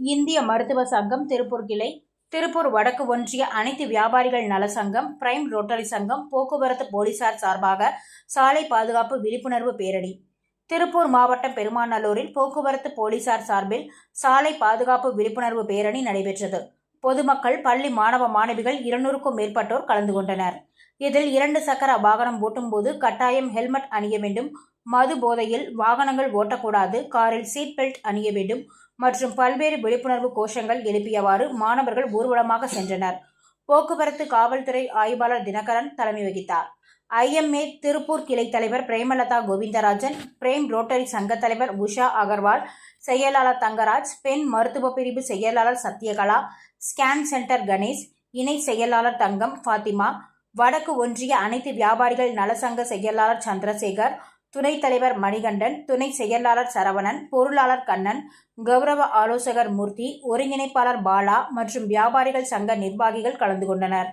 இந்திய மருத்துவ சங்கம் திருப்பூர் கிளை திருப்பூர் வடக்கு ஒன்றிய அனைத்து வியாபாரிகள் நல சங்கம் பிரைம் ரோட்டரி சங்கம் போக்குவரத்து போலீசார் சார்பாக சாலை பாதுகாப்பு விழிப்புணர்வு பேரணி. திருப்பூர் மாவட்டம் பெருமாநல்லூரில் போக்குவரத்து போலீசார் சார்பில் சாலை பாதுகாப்பு விழிப்புணர்வு பேரணி நடைபெற்றது. பொதுமக்கள் பள்ளி மாணவ மாணவிகள் இருநூறுக்கும் மேற்பட்டோர் கலந்து கொண்டனர். இதில் இரண்டு சக்கர வாகனம் ஓட்டும்போது கட்டாயம் ஹெல்மெட் அணிய வேண்டும். மது போதையில் வாகனங்கள் ஓட்டக்கூடாது. காரில் சீட் பெல்ட் அணிய வேண்டும். மற்றும் பல்வேறு விழிப்புணர்வு கோஷங்கள் எழுப்பியவாறு மாணவர்கள் ஊர்வலமாக சென்றனர். போக்குவரத்து காவல்துறை ஆய்வாளர் தினகரன் தலைமை வகித்தார். ஐஎம்ஏ திருப்பூர் கிளை தலைவர் பிரேமலதா கோவிந்தராஜன் பிரேம் ரோட்டரி சங்க தலைவர் உஷா அகர்வால் செயலாளர் தங்கராஜ் பெண் மருத்துவ பிரிவு செயலாளர் சத்யகலா ஸ்கேன் சென்டர் கணேஷ் இணை செயலாளர் தங்கம் ஃபாத்திமா வடக்கு ஒன்றிய அனைத்து வியாபாரிகள் நலசங்க செயலாளர் சந்திரசேகர் துணைத் தலைவர் மணிகண்டன் துணை செயலாளர் சரவணன் பொருளாளர் கண்ணன் கௌரவ ஆலோசகர் மூர்த்தி ஒருங்கிணைப்பாளர் பாலா மற்றும் வியாபாரிகள் சங்க நிர்வாகிகள் கலந்து கொண்டனர்.